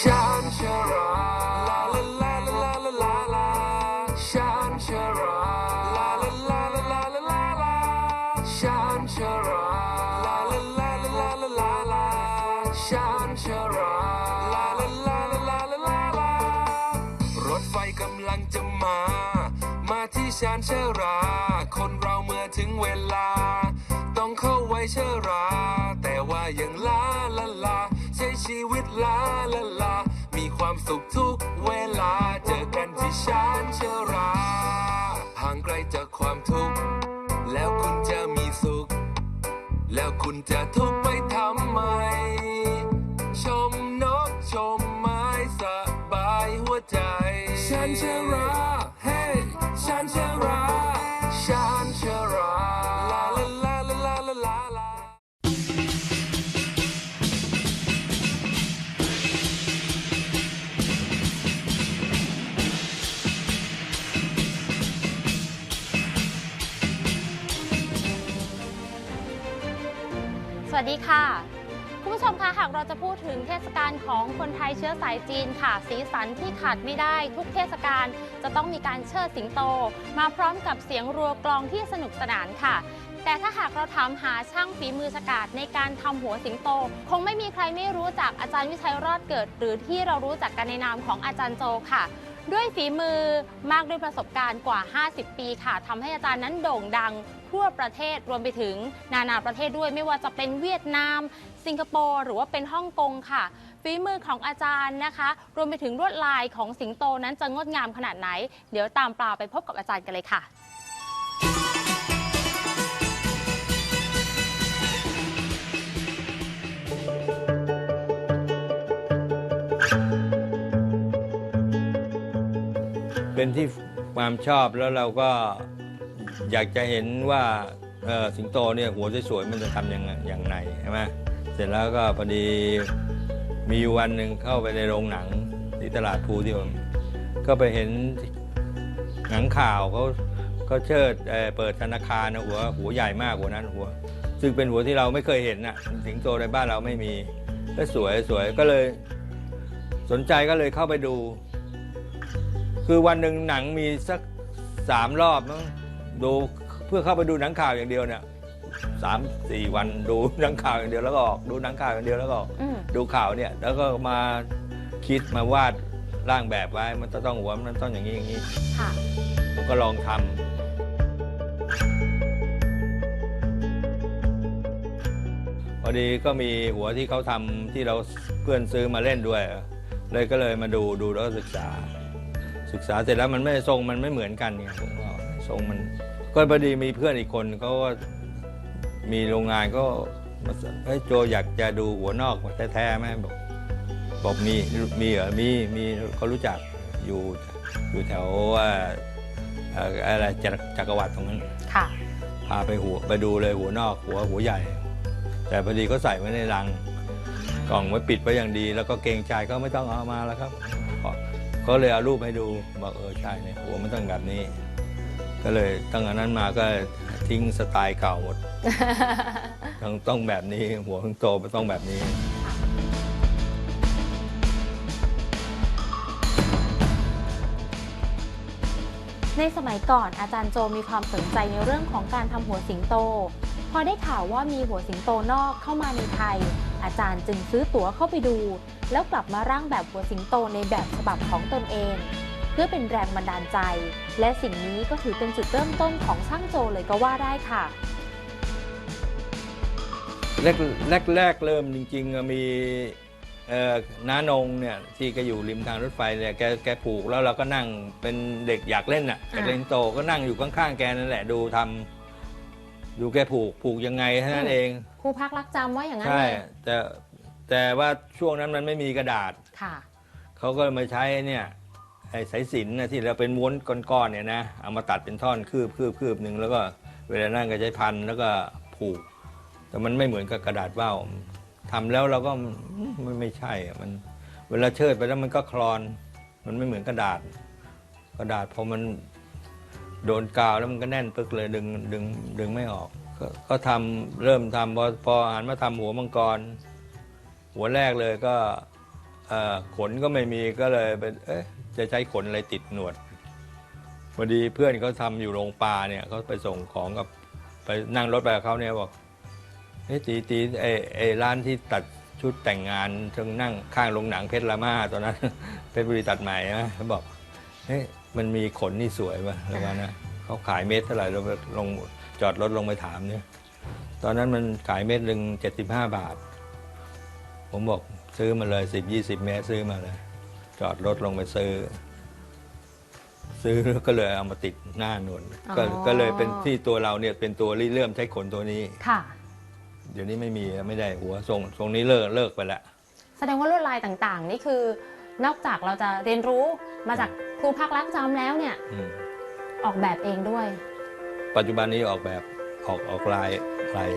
ฉันชราลาลาลาลาลาลาฉันชราลาลาลาลาลาลาฉันชราลาลาลาลาลาลาฉันชราลาลาลาลาลาลารถไฟกำลังจะมา มาที่ชานชรา คนเราเมื่อถึงเวลา ต้องเข้าไว้ชรา แต่ว่ายังลาลาลาใช้ชีวิตลา ความสุขทุกเวลาเจอกันที่ชานเชราห่างไกลจากความทุกข์ แล้วคุณจะมีสุข แล้วคุณจะทุกข์ไปทำไม ชมนกชมไม้สบายหัวใจฉันเชรา เฮ้ฉันเชราฉันเชรา วัสดีค่ะ คุณผู้ชมคะหากเราจะพูดถึงเทศกาลของคนไทยเชื้อสายจีนค่ะ สีสันที่ขาดไม่ได้ทุกเทศกาลจะต้องมีการเชิดสิงโต มาพร้อมกับเสียงรัวกลองที่สนุกสนานค่ะแต่ถ้าหากเราถามหาช่างฝีมือสกาดในการทำหัวสิงโต คงไม่มีใครไม่รู้จักอาจารย์วิชัยรอดเกิด หรือที่เรารู้จักกันในนามของอาจารย์โจค่ะ ด้วยฝีมือมากด้วยประสบการณ์กว่า 50 ปีค่ะทำให้อาจารย์นั้นโด่งดัง ทั่วประเทศรวมไปถึงนานาประเทศด้วย ไม่ว่าจะเป็นเวียดนาม สิงคโปร์หรือว่าเป็นฮ่องกงค่ะฝีมือของอาจารย์นะคะ รวมไปถึงลวดลายของสิงโตนั้นจะงดงามขนาดไหน เดี๋ยวตามปลาไปพบกับอาจารย์กันเลยค่ะเป็นที่ความชอบแล้วเราก็ อยากจะเห็นว่าสิงโตเนี่ยหัวสวยๆมันจะทำยังไงอย่างไรใช่ไหมเสร็จแล้วก็พอดีมีวันหนึ่งเข้าไปในโรงหนังที่ตลาดภูที่ผมก็ไปเห็นหนังข่าวเขาเขาเชิดเเปิดธนาคารนะหัวหัวใหญ่มากหัวนั้นหัว ซึ่งเป็นหัวที่เราไม่เคยเห็นน่ะสิงโตในบ้านเราไม่มีก็สวยสวยก็เลยสนใจก็เลยเข้าไปดู คือวันหนึ่งหนังมีสักสามรอบมั้ง ดูเพื่อเข้าไปดูหนังข่าวอย่างเดียวเนี่ยสามสี่วันดูหนังข่าวอย่างเดียวแล้วก็ออกดูหนังข่าวอย่างเดียวแล้วก็ออกอืมดูข่าวเนี่ยแล้วก็มาคิดมาวาดร่างแบบไว้ มันจะต้องหัวมันต้องอย่างนี้อย่างนี้ค่ะ ผมก็ลองทำพอดีก็มีหัวที่เขาทำที่เราเพื่อนซื้อมาเล่นด้วย เลยก็เลยมาดูดูแล้วก็ศึกษา ศึกษาเสร็จแล้วมันไม่ทรงมันไม่เหมือนกันเนี่ยผมว่า ทรงมัน ก็พอดีมีเพื่อนอีกคนเขาก็มีโรงงานก็มาสเฮ้ยโจอยากจะดูหัวนอกแท้ๆไหมบอกบอกมีมีเหรอมีมีเขารู้จักอยู่อยู่แถวว่าเอ่ออะไรจักรจักรวรรดิตรงนั้นค่ะพาไปหัวไปดูเลยหัวนอกหัวหัวใหญ่ แต่พอดีเขาใส่ไว้ในรังกล่องไว้ปิดไว้อย่างดี แล้วก็เกรงใจก็ไม่ต้องเอามาแล้วครับเขาเขาเลยเอารูปให้ดูบอกเออใช่เนี่ยหัวมันต้องแบบนี้ ก็เลยตั้งแต่นั้นมาก็ทิ้งสไตล์เก่าหมด ต้องต้องแบบนี้หัวต้องโตมันต้องแบบนี้ ในสมัยก่อนอาจารย์โจมีความสนใจในเรื่องของการทำหัวสิงโต พอได้ข่าวว่ามีหัวสิงโตนอกเข้ามาในไทย อาจารย์จึงซื้อตั๋วเข้าไปดู แล้วกลับมาร่างแบบหัวสิงโตในแบบฉบับของตนเอง เพื่อเป็นแรงบันดาลใจ และสิ่งนี้ก็ถือเป็นจุดเริ่มต้นของช่างโจเลยก็ว่าได้ค่ะ แรกแรกแรกเริ่มจริงๆอะมีเอ่อน้านงเนี่ยที่แกอยู่ริมทางรถไฟเนี่ยแกแกผูกแล้วเราก็นั่งเป็นเด็กอยากเล่นอะอยากเล่นโตก็นั่งอยู่ข้างๆแกนั่นแหละดูทำดูแกผูกผูกยังไงเท่านั้นเองครูพักรักจำว่าอย่างนั้นใช่เลยแต่แต่ว่าช่วงนั้นมันไม่มีกระดาษค่ะเขาก็มาใช้เนี่ยไอ้ สายสิญจนนะที่เราเป็นม้วนก้อนๆเนี่ยนะเอามาตัดเป็นท่อนคืบคืบคืบหนึ่งแล้วก็เวลานั่งก็ใช้พันแล้วก็ผูก แต่มันไม่เหมือนกับกระดาษว่าวทำแล้วเราก็ไม่ไม่ใช่อะมันเวลาเชิดไปแล้วมันก็คลอน มันไม่เหมือนกระดาษ กระดาษพอมันโดนกาวแล้วมันก็แน่นปึกเลยดึงดึงดึงไม่ออก ก็ก็ทำเริ่มทำพอพอหันมาทำหัวมังกร หัวแรกเลยก็ เอ่อขนก็ไม่มีก็เลยเป็นเอ๊ะจะใช้ขนอะไรติดหนวดพอดีเพื่อนเขาทำอยู่โรงปลาเนี่ยเขาไปส่งของกับไปนั่งรถไปกับเขาเนี่ยบอกเฮ้ยตีตีไอไอร้านที่ตัดชุดแต่งงานทึงนั่งข้างโรงหนังเพชรละมาตอนนั้น เพชรบุรีตัดใหม่นะเขาบอกเฮ้ยมันมีขนนี่สวยป่ะอะไรวนะเขาขายเม็ดเท่าไหร่เราไปลงจอดรถลงไปถามเนี่ย ตอนนั้นมันขายเม็ดหนึ่งเจ็ดสิบห้าบาท ผมบอกซื้อมาเลยสิบยี่สิบเมตรซื้อมาเลย จอดรถลงไปซื้อ ซื้อแล้วก็เลยเอามาติดหน้าหนวดก็อ๋อ ก็เลยเป็นที่ตัวเราเนี่ยเป็นตัวริเริ่มใช้ขนตัวนี้ ค่ะ เดี๋ยวนี้ไม่มีไม่ได้หัวทรงทรงนี้เลิกเลิกไปละ แสดงว่าลวดลายต่างๆ นี่คือ นอกจากเราจะเรียนรู้มาจากครูพักรักจำแล้วเนี่ย อืมออกแบบเองด้วย ปัจจุบันนี้ออกแบบออกออกลายลาย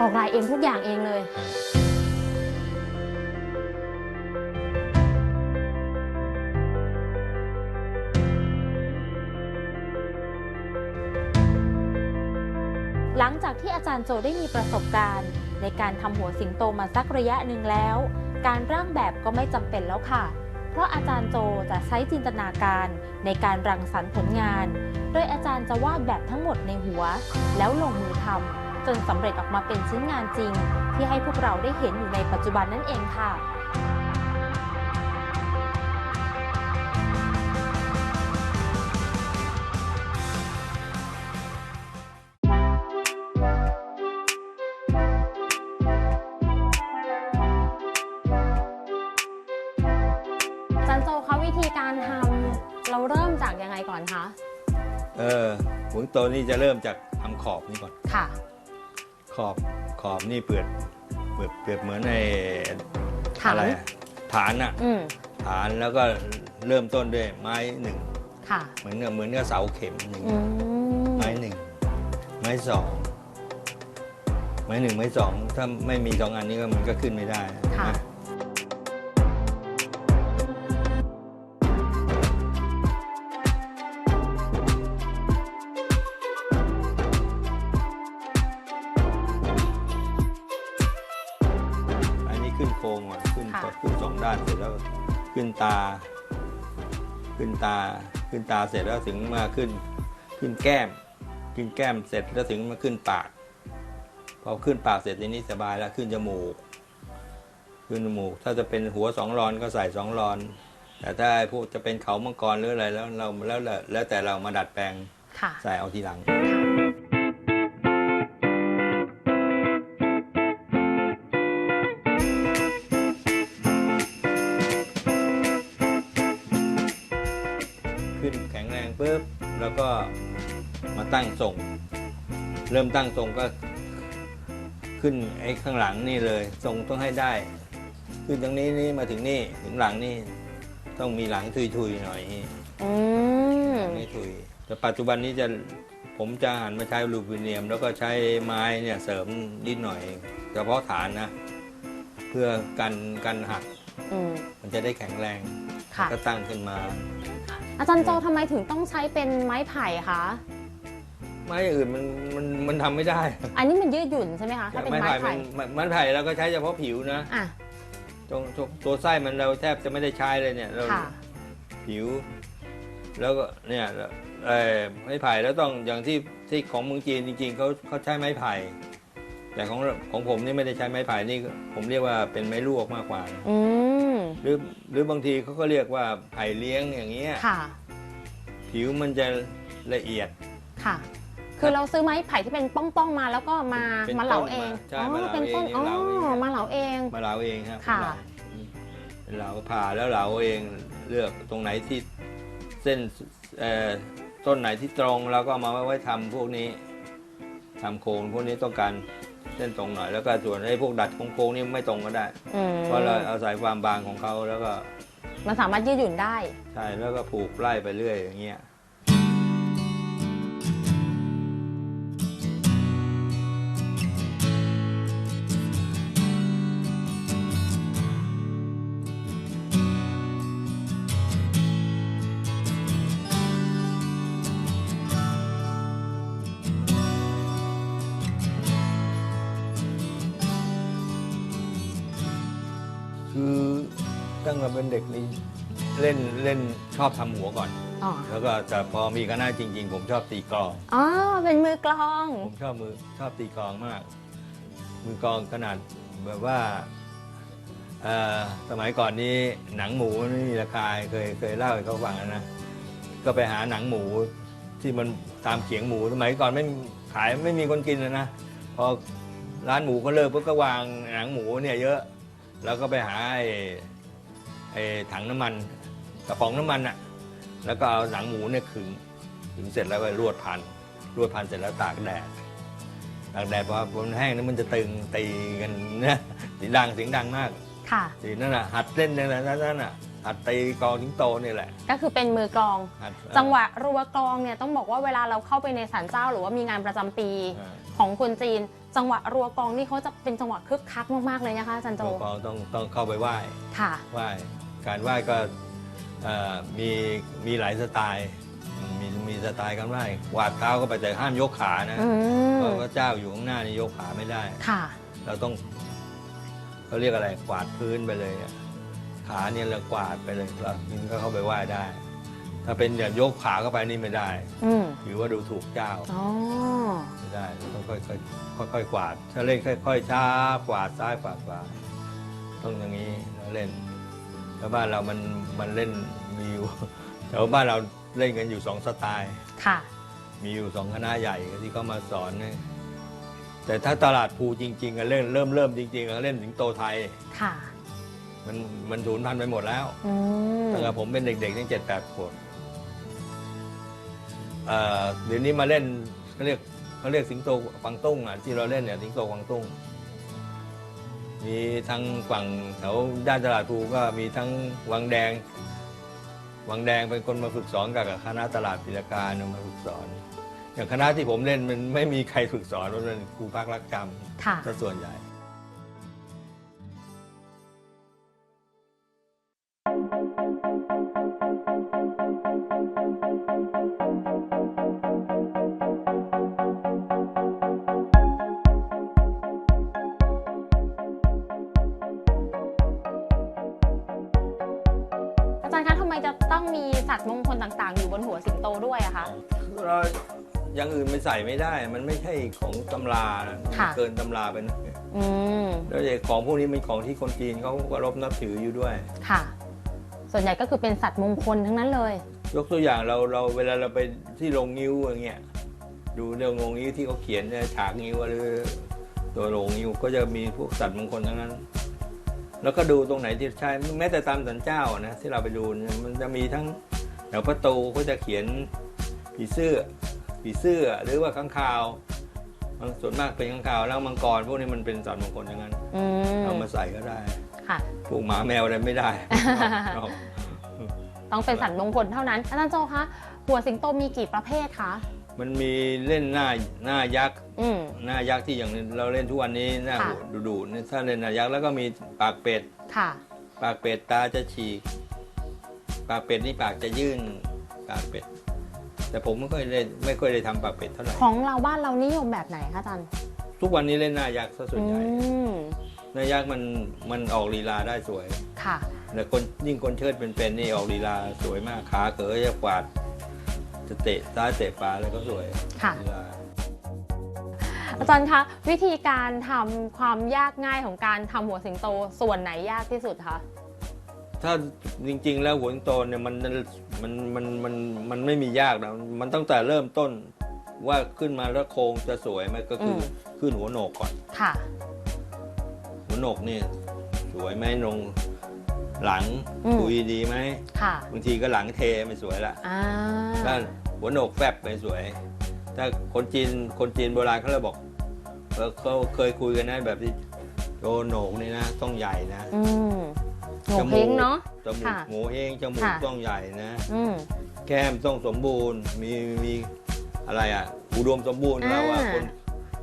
ออกลายเองทุกอย่างเองเลยหลัารย์โจได้มีประสบการณ์ ในการทำหัวสิงโตมาสักระยะหนึ่งแล้ว การร่างแบบก็ไม่จำเป็นแล้วค่ะ เพราะอาจารย์โจจะใช้จินตนาการในการรังสรรค์ผลงาน โดยอาจารย์จะวาดแบบทั้งหมดในหัว แล้วลงมือทำจนสำเร็จออกมาเป็นชิ้นงานจริง ที่ให้พวกเราได้เห็นอยู่ในปัจจุบันนั่นเองค่ะ นี่จะเริ่มจากทำขอบนี่ก่อน ค่ะ ขอบขอบนี่เปลือกเปลือกเปลือกเหมือนในฐานอะไรอะฐานอะอืมฐานแล้วก็เริ่มต้นด้วยไม้หนึ่งค่ะเหมือนกับเหมือนกับเสาเข็มหนึ่งอืมไม้หนึ่งไม้สองไม้หนึ่งไม้สองถ้าไม่มีสองอันนี้ก็มันก็ขึ้นไม่ได้ค่ะ นะ นตา ขึ้นตาขึ้นตาเสร็จแล้วถึงมาขึ้น ขึ้นแก้ม ขึ้นแก้มเสร็จแล้วถึงมาขึ้นปาก พอขึ้นปากเสร็จทีนี้สบายแล้วขึ้นจมูก ขึ้นจมูก ถ้าจะเป็นหัวสองรอนก็ใส่สองรอน แต่ถ้าพวกจะเป็นเขามังกรหรืออะไรแล้วเราแล้วแต่แล้วแต่เรามาดัดแปลงค่ะใส่เอาทีหลัง แล้วก็มาตั้งทรง เริ่มตั้งทรงก็ขึ้นไอ้ข้างหลังนี่เลย ทรงต้องให้ได้ ขึ้นตรงนี้นี่มาถึงนี่ถึงหลังนี่ต้องมีหลังทุยๆหน่อยอืมไม่ถุยแต่ปัจจุบันนี้จะผมจะหันมาใช้อลูมิเนียม แล้วก็ใช้ไม้เนี่ยเสริมนิดหน่อยเฉพาะฐานนะ เพื่อกันกันหักอืมมันจะได้แข็งแรงค่ะก็ตั้งขึ้นมา อาจารย์โจทำไมถึงต้องใช้เป็นไม้ไผ่คะ ไม้อื่นมันมันมันทำไม่ได้อันนี้มันยืดหยุ่นใช่ไหมคะ ถ้าเป็นไม้ไผ่มันไม้ไผ่เราก็ใช้เฉพาะผิวนะอะ ตรงตรงตัวไส้มันเราแทบจะไม่ได้ใช้เลยเนี่ยเรา ค่ะ ผิว แล้วก็เนี่ยเอ่อไม้ไผ่แล้วต้องอย่างที่ที่ของเมืองจีนจริง ๆเขาเขาใช้ไม้ไผ่ แต่ของของผมนี่ไม่ได้ใช้ไม้ไผ่นี่ผมเรียกว่าเป็นไม้ลวกมากกว่า อืม หรือหรือบางทีเขาก็เรียกว่าไผ่เลี้ยงอย่างเงี้ยค่ะ ผิวมันจะละเอียดค่ะ คือเราซื้อไม้ไผ่ที่เป็นป้องๆมาแล้วก็มาเป็นมาเหลาต้นเองมาใช่อ๋อมาเหลาเป็นต้นเองอ๋อเหลาเองมาเหลาเอง มาเหลาเองครับค่ะ เป็นเหลาผ่าแล้วเหลาเองเลือกตรงไหนที่เส้นเอ่อต้นไหนที่ตรงเราก็เอามาไว้ทำพวกนี้ทำโคนพวกนี้ต้องการเส้นตรงหน่อยแล้วก็ส่วนไอ้พวกดัดโค้งๆนี่ไม่ตรงก็ได้ อืมเพราะเราเอาสายความบางของเขาแล้วก็มันสามารถยืดหยุ่นได้ ใช่แล้วก็ผูกไล่ไปเรื่อยอย่างเงี้ย อบทำหัวก่อน อ๋อแล้วก็แต่พอมีคณะจริง ๆ ผมชอบตีกลอง อ๋อเป็นมือกลอง ผมชอบมือชอบตีกลองมาก มือกลองขนาดแบบว่าเอ่อสมัยก่อนนี้หนังหมูไม่มีราคาเคยเคยเล่าให้เขาฟังนะ ก็ไปหาหนังหมูที่มันตามเขียงหมูสมัยก่อนไม่ขายไม่มีคนกินเลยนะพอร้านหมูก็เลิกปุ๊บก็วางหนังหมูเนี่ยเยอะ แล้วก็ไปหาไอ้ไอ้ถังน้ำมัน กระป๋องน้ำมันอะแล้วก็เอาหนังหมูเนี่ยขึงขึงเสร็จแล้วไปรวดพันรวดพันเสร็จแล้วตากแดดตากแดดพอมันแห้งแล้วมันจะตึงตีกันนะเสียงดังเสียงดังมากค่ะสีนั่นน่ะหัดเล่นนั่นแหละนั่นน่ะหัดตีกลองทิ้งโตนี่แหละ ก็คือเป็นมือกลอง หัด จังหวะรัวกลองเนี่ยต้องบอกว่าเวลาเราเข้าไปในศาลเจ้าหรือว่ามีงานประจำปีอ่า ของคนจีน จังหวะรัวกลองนี่เขาจะเป็นจังหวะคึกคักมากๆเลยนะคะอาจารย์โจ ตัวกลองต้องต้องเข้าไปไหว้ค่ะ ไหว้การไหว้ก็เอ่อ มีมีหลายสไตล์มีมีสไตล์การไหว้กวาดเท้าก็ไปแต่ห้ามยกขานะอืมเพราะพระเจ้าอยู่ข้างหน้านี่ยกขาไม่ได้ ค่ะ เราต้องเขาเรียกอะไรกวาดพื้นไปเลยอะขาเนี่ยเรากวาดไปเลยแล้วนี่ก็เข้าไปไหว้ได้ ถ้าเป็นแบบยกขาเข้าไปนี่ไม่ได้อืมถือว่าดูถูกเจ้าอ๋อ ไม่ได้เราต้องค่อยๆค่อยๆกวาดถ้าเล่นค่อย ๆ ช้ากวาดซ้ายกวาดขวาต้องอย่างนี้แล้วเล่น แล้วบ้านเรามันมันเล่นมีอยู่แต่ว่าบ้านเราเล่นกันอยู่สองสไตล์ ค่ะ มีอยู่สองคณะใหญ่ที่เขามาสอนเนี่ยแต่ถ้าตลาดภูจริงๆอะเล่นเริ่มเริ่มจริงๆอะเล่นสิงโตไทย ค่ะ มันมันสูญพันธุ์ไปหมดแล้วอืม ตั้งแต่ผมเป็นเด็กๆตั้งเจ็ดแปดขวบเอ่อเดี๋ยวนี้มาเล่นเขาเรียกเขาเรียกสิงโตกวางตุ้งอะที่เราเล่นเนี่ยสิงโตกวางตุ้ง มีทั้งฝั่งแถวด้านตลาดภูก็มีทั้งวังแดง วังแดงเป็นคนมาฝึกสอนกับคณะตลาดปิรการเนี่ยมาฝึกสอน อย่างคณะที่ผมเล่นมันไม่มีใครฝึกสอนเพราะเป็นครูพักรักจค่ะำซะส่วนใหญ่ เราอย่างอื่นไม่ใส่ไม่ได้ มันไม่ใช่ของตำรานะมันค่ะ เกินตำราไปหน่อยอืม แล้วไอ้ของพวกนี้เป็นของที่คนจีนเขาก็รบนับถืออยู่ด้วย ค่ะ ส่วนใหญ่ก็คือเป็นสัตว์มงคลทั้งนั้นเลย ยกตัวอย่างเราเราเวลาเราไปที่โรงงิ้วอย่างเงี้ยดูเรื่องโรงงิ้วที่เขาเขียนเนี่ยฉากงิ้วหรือตัวโรงงิ้วก็จะมีพวกสัตว์มงคลทั้งนั้น แล้วก็ดูตรงไหนที่ใช่แม้แต่ตามสันเจ้านะที่เราไปดูเนี่ยมันจะมีทั้งแถวประตูเขาจะเขียน ผีเสื้อผีเสื้อหรือว่าข้างคาวบางส่วนมากเป็นข้างคาวแล้วมังกรพวกนี้มันเป็นสัตว์มงคลทั้งนั้นอืมเอามาใส่ก็ได้ค่ะ พวกหมาแมวอะไรไม่ได้ เอาต้องเป็นสัตว์มงคลเท่านั้น อาจารย์โจคะ หัวสิงโตมีกี่ประเภทคะ มันมีเล่นหน้าหน้ายักษ์อืม หน้ายักษ์ที่อย่างเราเล่นทุกวันนี้หน้าค่ะ ดุดุๆเนี่ยถ้าเล่นหน้ายักษ์แล้วก็มีปากเป็ด ค่ะ ปากเป็ดตาจะฉีก ปากเป็ดนี่ปากจะยื่น ปากเป็ด แต่ผมไม่ค่อยได้ไม่ค่อยได้ทำปากเป็ดเท่าไหร่ของเราบ้านเรานิยมแบบไหนคะอาจารย์ทุกวันนี้เล่นหน้ายักษ์ซะส่วนอืใหญ่มหน้ายักษ์มันมันออกลีลาได้สวยค่ะ แต่คนยิ่งคนเชิดเป็นๆนี่ออกลีลาสวยมากขาเก๋จะกวาดจะเตะซ้ายเตะขวาอะไรก็สวยค่ะ ลีลา อาจารย์คะวิธีการทำความยากง่ายของการทำหัวสิงโตส่วนไหนยากที่สุดคะ ถ้าจริง ๆ แล้วหัวสิงโตเนี่ยมันมันมันมันมันไม่มียากนะมันตั้งแต่เริ่มต้นว่าขึ้นมาแล้วโครงจะสวยไหมก็คืออมขึ้นหัวโหนกก่อนค่ะ หัวโหนกนี่สวยไหมลงหลังอืม คุยดีไหมค่ะบางทีก็หลังเทไม่สวยละอ่าถ้าหัวโหนกแฟบไม่สวย ถ้าคนจีนคนจีนโบราณเขาเลยบอกเออเขาเคยคุยกันนะแบบที่โดนโหนกนี่นะต้องใหญ่นะ อืม โงเฮงเนาะจมูกค่ะโงเฮงจมูกค่ะ ต้องใหญ่นะ อืม แก้มต้องสมบูรณ์ มีมีอะไรอะ อุดมสมบูรณ์อ่าเราว่า คน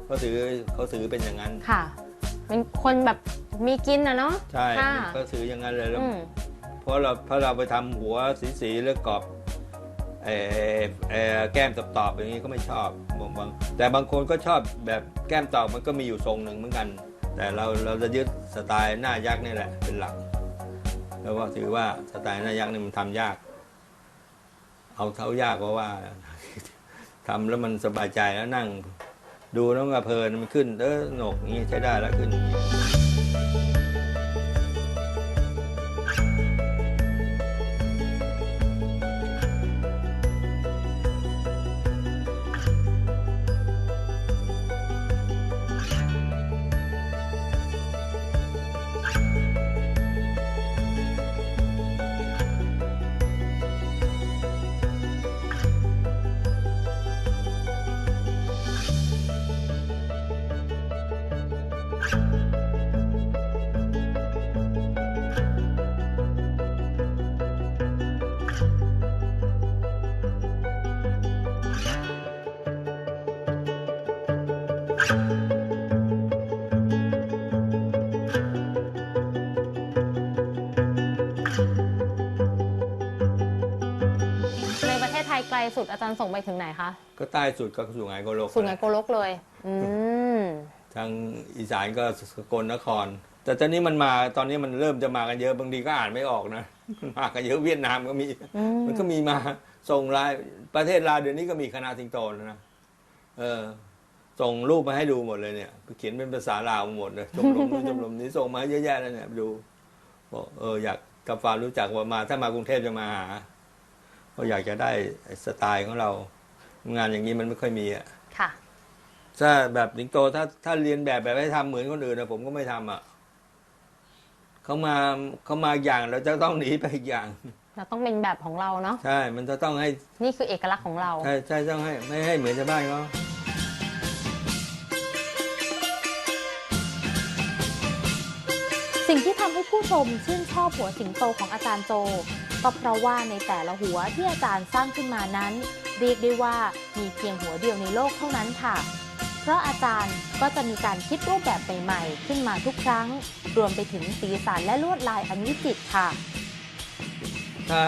เขาถือเขาถือเป็นอย่างนั้น ค่ะ เป็นคนแบบมีกินนะเนาะ ใช่ค่ะ เขาถืออย่างนั้นเลยแล้ว อืม เพราะเราเพราะเราไปทำหัวสีสีๆแล้วกรอบเออเออแก้มตอบๆอย่างนี้ก็ไม่ชอบบางบางแต่บางคนก็ชอบแบบแก้มตอบมันก็มีอยู่ทรงหนึ่งเหมือนกัน แต่เราเราจะยึดสไตล์หน้ายักษ์นี่แหละเป็นหลัก แล้วก็ถือว่าสไตล์นายักษ์นี่มันทำยาก เอาเท้ายากเพราะว่าทำแล้วมันสบายใจแล้วนั่ง ดูแล้วก็เพลินมันขึ้นเออหน่งนี้ใช้ได้แล้วขึ้น สุดอาจารย์ส่งไปถึงไหนคะก็ใต้สุดก็สุไหงโกลกสุไหงโกลกเลย อืมทางอีสานก็สกลนคร แต่ตอนนี้มันมาตอนนี้มันเริ่มจะมากันเยอะบางทีก็อ่านไม่ออกนะมากันเยอะเวียดนามก็มีอืมมันก็มีมาส่งไลายประเทศลาวเดี๋ยวนี้ก็มีคณะสิงโตแล้วนะเออส่งรูปมาให้ดูหมดเลยเนี่ยเขียนเป็นภาษาลาวหมดเลยชมรมนู้นชมรมนี้ส่งมาเยอะแยะเลยเนี่ยดูบอกเอออยากกับความรู้จักว่ามาถ้ามากรุงเทพจะมาหา ก็อยากจะได้สไตล์ของเรา งานอย่างนี้มันไม่ค่อยมีอะค่ะ ถ้าแบบสิงโตถ้าถ้าเรียนแบบแบบให้ทำเหมือนคนอื่นนะผมก็ไม่ทำอะเขามาเขามาอย่างเราจะต้องหนีไปอีกอย่าง เราต้องเป็นแบบของเราเนาะใช่ มันจะต้องให้นี่คือเอกลักษณ์ของเราใช่ใช่ต้องให้ไม่ให้เหมือนชาวบ้านเขา สิ่งที่ทำให้ผู้ชมชื่นชอบหัวสิงโตของอาจารย์โจ ก็เพราะว่าในแต่ละหัวที่อาจารย์สร้างขึ้นมานั้น เรียกได้ว่ามีเพียงหัวเดียวในโลกเท่านั้นค่ะ เพราะอาจารย์ก็จะมีการคิดรูปแบบใหม่ๆ ขึ้นมาทุกครั้ง รวมไปถึงสีสันและลวดลายอันวิจิตรค่ะ ถ้า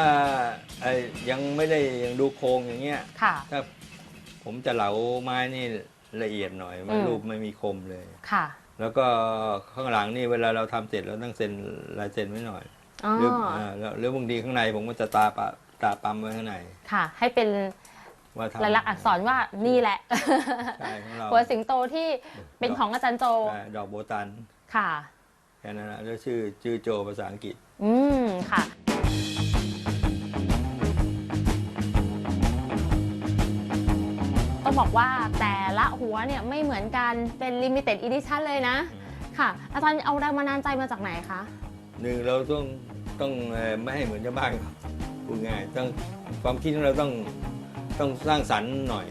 ไอ้ยังไม่ได้ยังดูโครงอย่างเงี้ยค่ะ ถ้าผมจะเหลาไม้นี่ละเอียดหน่อยมันอืม รูปไม่มีคมเลย ค่ะ แล้วก็ข้างหลังนี่เวลาเราทำเสร็จเราต้องเซ็นลายเซ็นไว้หน่อยอ๋อหรืออ่าแล้วหรือบางทีข้างในผมก็จะตาปะตาปั๊มไว้ข้างในค่ะ ให้เป็นว่าทำลายลักษณ์อักษรว่านี่แหละใช่ของเราหัวสิงโตที่เป็นของอาจารย์โจใช่ดอกโบตันค่ะแค่นั้นนะแล้วชื่อชื่อโจภาษาอังกฤษ อืมค่ะ บอกว่าแต่ละหัวเนี่ยไม่เหมือนกันเป็น limited edition เลยนะ ค่ะ อาจารย์เอาแรงบันดาลใจมาจากไหนคะ หนึ่งเราต้องต้องเอ่อไม่ให้เหมือนชาวบ้านเขาพูดง่ายต้องความคิดของเราต้องต้องสร้างสรรค์หน่อย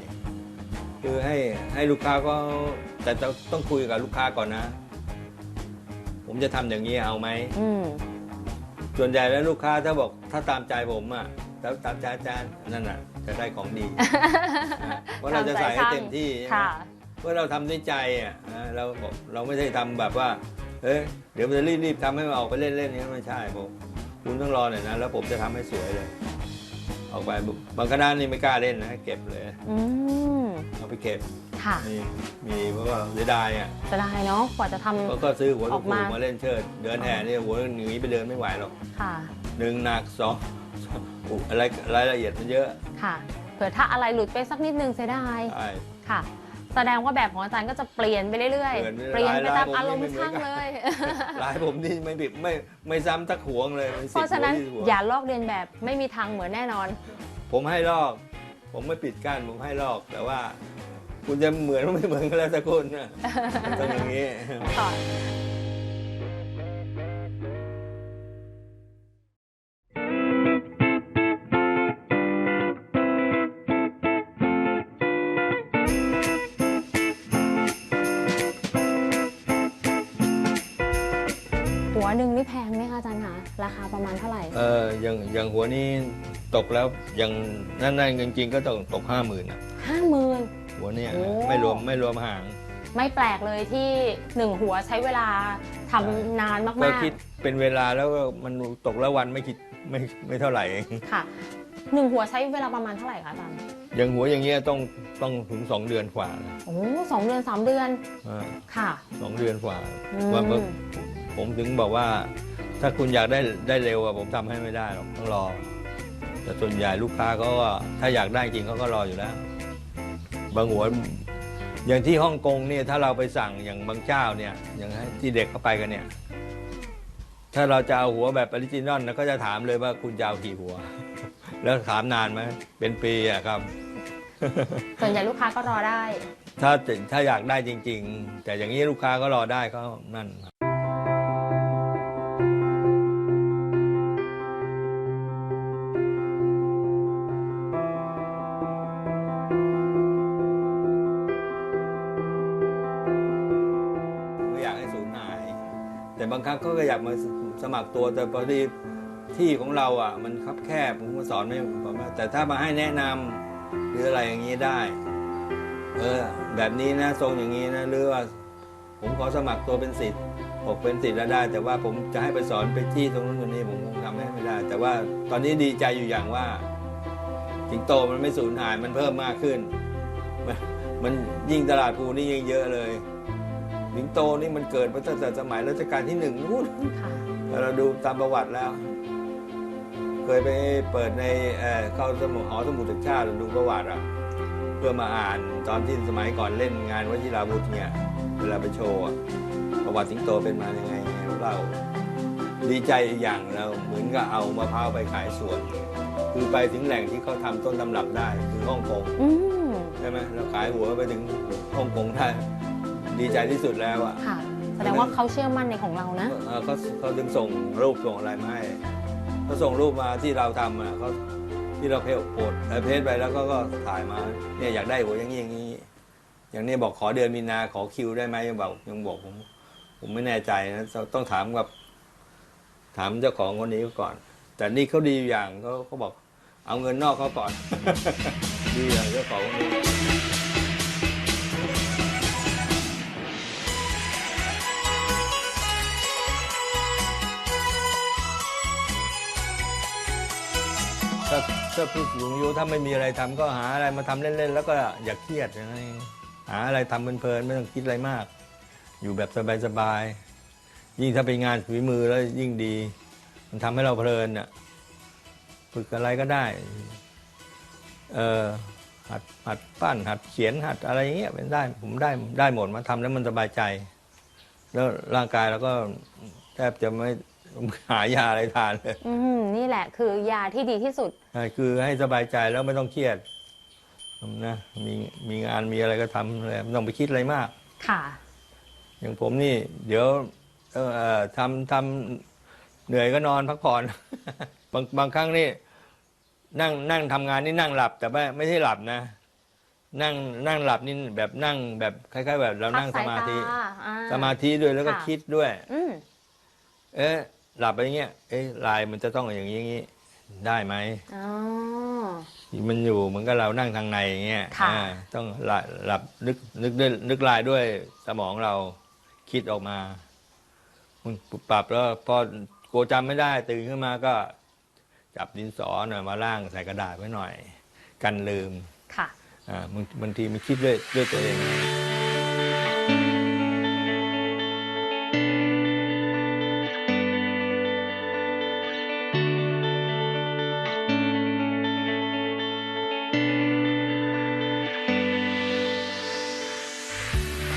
คือให้ให้ลูกค้าก็แต่ต้องต้องคุยกับลูกค้าก่อนนะ ผมจะทำอย่างนี้เอาไหมอืมส่วนใหญ่แล้วลูกค้าถ้าบอกถ้าตามใจผมอะ แล้วตามใจอาจารย์นั่นน่ะจะได้ของดีนะเพราะเราจะใส่ให้เต็มที่ใช่ไหมค่ะเมื่อเราทำด้วยใจอะนะเราบอกเราไม่ได้ทำแบบว่าเอ้ยเดี๋ยวมันจะรีบๆทำให้มันออกไปเล่นๆนี้ไม่ใช่ผมคุณต้องรอหน่อยนะแล้วผมจะทำให้สวยเลย ออกไปบางคณะนี่ไม่กล้าเล่นนะเก็บเลยอืม เอาไปเก็บค่ะมีมีเพราะว่าเสียดายอะ จะได้เนาะ กว่าจะทำเขาก็ซื้อหัวอลูอกกปูมามาเล่นเชิด เดินแห่นี่หัวหนีไปเดินไม่ไหวหรอกค่ะ หนึ่งหนักสอง สองอุ๊ยอะไรรายละเอียดมันเยอะค่ะ เผื่อถ้าอะไรหลุดไปสักนิดนึงเสียดายใช่ ค่ะ แสดงว่าแบบของอาจารย์ก็จะเปลี่ยนไปเรื่อยเปลี่ยนๆไปเปลี่ยนไปตามลายๆอารมผมณ์นี่ไม่เหมือนช่างกันเลย ลายผมนี่ไม่บิดไม่ไม่ซ้ำตะขวงเลยมัเพราะฉะนั้นสิบหัวอย่าลอกเลียนแบบไม่มีทางเหมือนแน่นอน ผมให้ลอก ผมไม่ปิดกั้นผมให้ลอก แต่ว่า คุณจะเหมือนไม่เหมือนก็แล้วแต่คุณนะต้องอย่างนี้ ค่ะ ตกแล้วอย่างนั่นนั่นจริงๆก็ตกตกห้าหมื่นอะห้าหมื่น หัวเนี้ยโอ้ ไม่รวมไม่รวมหาง ไม่แปลกเลยที่หนึ่งหัวใช้เวลาทำนานก็มากคิดเป็นเวลาแล้วก็มันตกแล้ววันไม่คิดไม่ไม่เท่าไหร่เองๆค่ะหนึ่งหัวใช้เวลาประมาณเท่าไหร่คะอาจารย์อย่างหัวอย่างเงี้ยต้องต้องถึงสองเดือนกว่านะโอ้สองเดือนสามเดือนอ่าค่ะ สองเดือนกว่าอืม ว่าผมผมถึงบอกว่า ถ้าคุณอยากได้ได้เร็วอะผมทำให้ไม่ได้หรอกต้องรอ แต่ส่วนใหญ่ลูกค้าเขาก็ถ้าอยากได้จริงเขาก็รออยู่แล้ว บางหัวอย่างที่ฮ่องกงเนี่ยถ้าเราไปสั่งอย่างบางเจ้าเนี่ย อย่างที่เด็กเขาไปกันเนี่ย ถ้าเราจะเอาหัวแบบออริจินอลนะก็จะถามเลยว่าคุณจะเอากี่หัว แล้วถามนานไหมเป็นปีอะครับ ส่วนใหญ่ลูกค้าก็รอได้ ถ้าถ้าอยากได้จริง ๆ แต่อย่างนี้ลูกค้าก็รอได้ก็นั่น แต่บางครั้งก็อยากมาสมัครตัวแต่พอดีที่ของเราอะ มันคับแคบผมก็สอนไม่ผมแต่ถ้ามาให้แนะนำหรืออะไรอย่างนี้ได้ เออ แบบนี้นะทรงอย่างนี้นะหรือว่าผมขอสมัครตัวเป็นสิทธิ์บอกเป็นสิทธิ์แล้วได้ แต่ว่าผมจะให้ไปสอนไปที่ตรงนู้นตรงนี้ผมคงทำให้ไม่ได้ แต่ว่าตอนนี้ดีใจอยู่อย่างว่าสิงโตมันไม่สูญหายมันเพิ่มมากขึ้น มันมันยิ่งตลาดภูนี่ยิ่งเยอะเลย สิงโตนี่มันเกิดมาตั้งแต่สมัยรัชกาลที่หนึ่งนู้นค่ะเราดูตามประวัติแล้ว เคยไปเปิดในเอ่อเข้าสมุดหอสมุดแห่งชาติดูประวัติอะเพื่อมาอ่านตอนที่สมัยก่อนเล่นงานวชิราวุธเนี่ยเวลาไปโชว์อะประวัติสิงโตเป็นมายังไงเล่าดีใจอีกอย่างเราเหมือนกับเอามะพร้าวไปขายสวน คือไปถึงแหล่งที่เขาทำต้นตำรับได้คือฮ่องกงอืม ใช่ไหมเราขายหัวไปถึงฮ่องกงได้ ดีใจที่สุดแล้วอะค่ะ แสดงว่าเขาเชื่อมั่นในของเรานะ เอ่อเขาเขาถึงส่งรูปส่งอะไรมาให้เขาส่งรูปมาที่เราทำอะเขาที่เราเพจโพสต์เอ่อเพจไปแล้วก็ก็ถ่ายมาเนี่ยอยากได้หัวอย่างนี้อย่างนี้ อย่างนี้บอกขอเดือนมีนาขอคิวได้ไหมยังบอกยังบอกผมผมไม่แน่ใจนะต้องถามกับ ถามเจ้าของคนนี้ก่อน แต่นี่เขาดีอยู่อย่างเขาเขาบอก เอาเงินนอกเขาก่อน ดีอย่างเจ้าของคนนี้าถ้าผู้สูงอายุถ้าไม่มีอะไรทำก็หาอะไรมาทำเล่นๆ แล้วก็อย่าเครียดอย่างนี้หาอะไรทำเพลินๆไม่ต้องคิดอะไรมาก อยู่แบบสบายๆยิ่งถ้าเป็นงานฝีมือแล้วยิ่งดี มันทำให้เราเพลินอะฝึกอะไรก็ได้ เออหัดหัดปั้นหัดเขียนหัดอะไรอย่างเงี้ยเป็นได้ผมได้ได้หมดมาทำแล้วมันสบายใจ แล้วร่างกายเราก็แทบจะไม่ หายาอะไรทานเลยอืมนี่แหละคือยาที่ดีที่สุด ใช่คือให้สบายใจแล้วไม่ต้องเครียดนะมีมีงานมีอะไรก็ทำเลยไม่ต้องไปคิดอะไรมาก ค่ะ อย่างผมนี่ เดี๋ยว เอ่อเอ่อทำทำเหนื่อยก็นอนพักผ่อน บางบางครั้งนี่ นั่งนั่งทำงานนี่นั่งหลับ แต่ไม่ไม่ใช่หลับนะ นั่งนั่งหลับนี่แบบนั่งแบบคล้าย ๆ แบบเรานั่งสมาธิ พักสายตอ่สมาธิด้วยแล้วก็ค่ะคิดด้วย อืม เอ๊ะ หลับไปอย่างเงี้ยเอ๊ะลายมันจะต้องอย่างนี้อย่างนี้ได้ไหมอ๋อ มันอยู่เหมือนกับเรานั่งทางในอย่างเงี้ยค่ะ อ่าต้องหลับหลับนึกนึกด้วยนึกลายด้วยสมองเราคิดออกมามันปรับแล้วพอโกลัวจำไม่ได้ ตื่นขึ้นมาก็จับดินสอหน่อยมาล่างใส่กระดาษไว้หน่อย กันลืมค่ะ อ่าบางบางทีมันคิดด้วยด้วยตัวเอง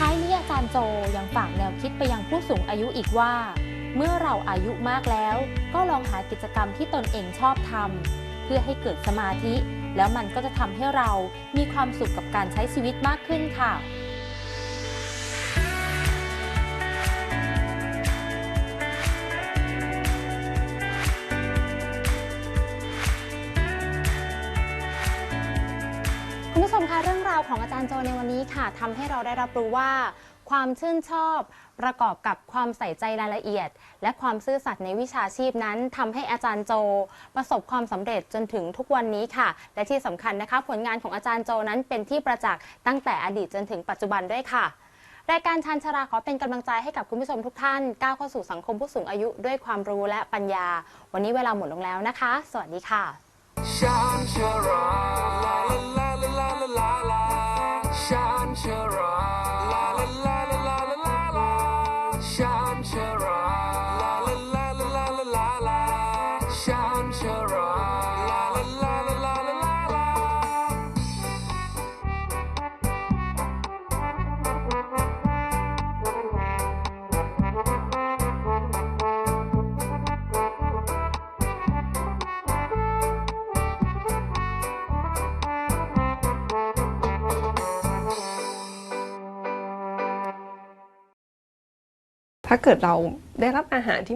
ท้ายนี้อาจารย์โจยังฝากแนวคิดไปยังผู้สูงอายุอีกว่า เมื่อเราอายุมากแล้ว ก็ลองหากิจกรรมที่ตนเองชอบทำเพื่อให้เกิดสมาธิ แล้วมันก็จะทำให้เรามีความสุขกับการใช้ชีวิตมากขึ้นค่ะ ของอาจารย์โจในวันนี้ค่ะทำให้เราได้รับรู้ว่า ความชื่นชอบ ประกอบกับความใส่ใจรายละเอียด และความซื่อสัตย์ในวิชาชีพนั้นทำให้อาจารย์โจ ประสบความสำเร็จจนถึงทุกวันนี้ค่ะ และที่สำคัญนะคะ ผลงานของอาจารย์โจนั้นเป็นที่ประจักษ์ตั้งแต่อดีตจนถึงปัจจุบันด้วยค่ะรายการชันชราขอเป็นกำลังใจให้กับคุณผู้ชมทุกท่านก้าวเข้าสู่สังคมผู้สูงอายุด้วยความรู้และปัญญา วันนี้เวลาหมดลงแล้วนะคะ สวัสดีค่ะ adventure ถ้าเกิดเราได้รับอาหารที่